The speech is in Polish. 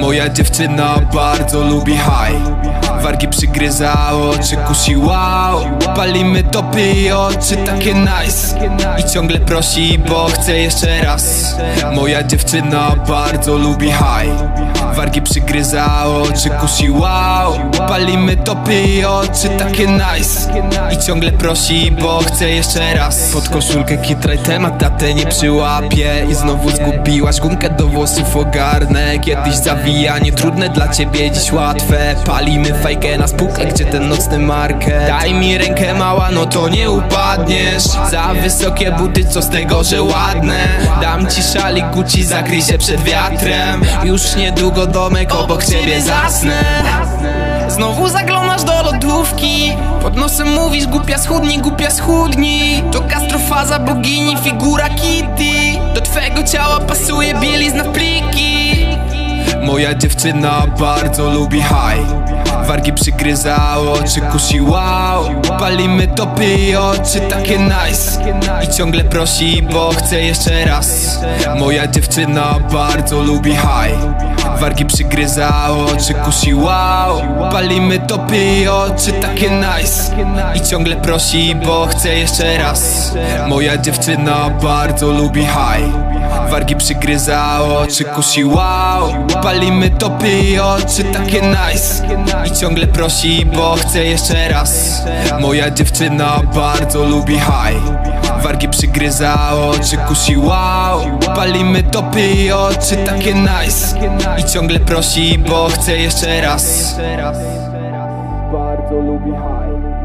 Moja dziewczyna bardzo lubi haj. Wargi przygryza, oczy kusi wow Palimy topy oczy takie nice. I ciągle prosi, bo chce jeszcze raz. Moja dziewczyna bardzo lubi haj Wargi przygryza, oczy kusi wow Palimy topy i oczy takie nice. I ciągle prosi, bo chce jeszcze raz. Pod koszulkę kitraj temat, tatę nie przyłapie. I znowu zgubiłaś gumkę do włosów ogarnę. Kiedyś zawijanie trudne dla ciebie, dziś łatwe. Palimy fajkę na spółkę, gdzie ten nocny market. Daj mi rękę mała, no to nie upadniesz. Za wysokie buty, co z tego, że ładne. Dam ci szalik Gucci, zakryj się przed wiatrem. Już niedługo domek obok ciebie zasnę. Znowu zaglądasz do lodówki. Pod nosem mówisz głupia schudni, głupia schudni. To kastrofaza bogini, figura Kitty. Do twego ciała pasuje bielizna pliki. Moja dziewczyna bardzo lubi haj. Wargi przygryza, oczy kusi wow Palimy topy i oczy takie nice. I ciągle prosi, bo chce jeszcze raz. Moja dziewczyna bardzo lubi haj Wargi przygryza, oczy kusi Palimy topy i oczy takie nice? I ciągle prosi, bo chce jeszcze raz. Moja dziewczyna bardzo lubi haj Wargi przygryza, oczy kusi Palimy topy i oczy takie nice. I ciągle prosi, bo chce jeszcze raz. Moja dziewczyna bardzo lubi haj Wargi przygryza, oczy kusi wow. Palimy topy i oczy takie nice. I ciągle prosi, bo chce jeszcze raz. Bardzo lubi przygryza,